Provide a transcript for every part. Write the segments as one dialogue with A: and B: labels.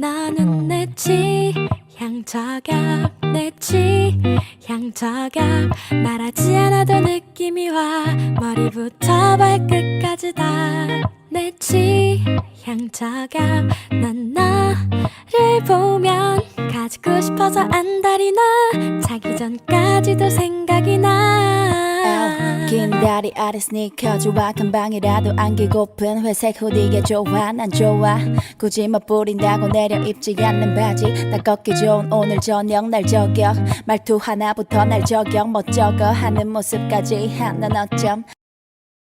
A: 나는 내 취향 저격 내 취향 저격 말하지 않아도 느낌이 와. 머리부터 발끝까지 다내 취향 저격 난 너를 보면 가지고 싶어서 안달이 나 자기 전까지도 생각이 나
B: 긴 다리 아래 스니커 좋아 금방이라도 안기고픈 회색 후디가 좋아 난 좋아 굳이 뭐 뿌린다고 내려 입지 않는 바지 나 걷기 좋은 오늘 저녁 날 저격 말투 하나부터 날 저격 멋쩍어 하는 모습까지 난 어쩜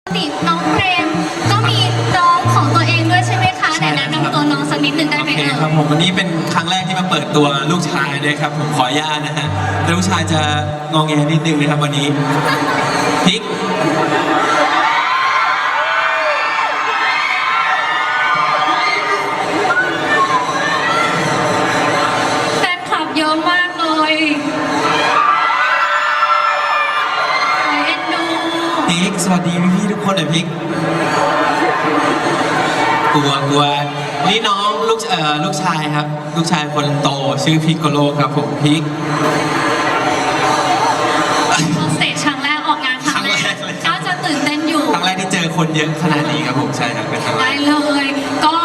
C: ปกติน้องเฟรมก็มีน้องของตัวเองด้วยใช่ไหมคะไหนแนะนำตัวน้องสักนิดหนึ่งได้
D: โอ
C: ไหม
D: เค
C: เอ่ย
D: ครับผมวันนี้เป็นครั้งแรกที่มาเปิดตัวลูกชายด้วยครับ ผมขออนุญาตนะฮะแล้วลูกชายจะงองแงนิดนึงนะครับวันนี้ พริก
C: แฟนคลับเยอะมากเลยโอ้ยเอ็นดู
D: พริก สวัสดีพี่ๆทุกคนหน่อยพริก กลัวกลัวนี่น้องลูกเอ่อลูกชายครับ ลูกชายคนโตชื่อพิกโกโลครับผมพริก คนเยอะขนาดนี้ครับผมใช่ครับเป็นครั้งแร
C: ได้
D: ก
C: เลย ก็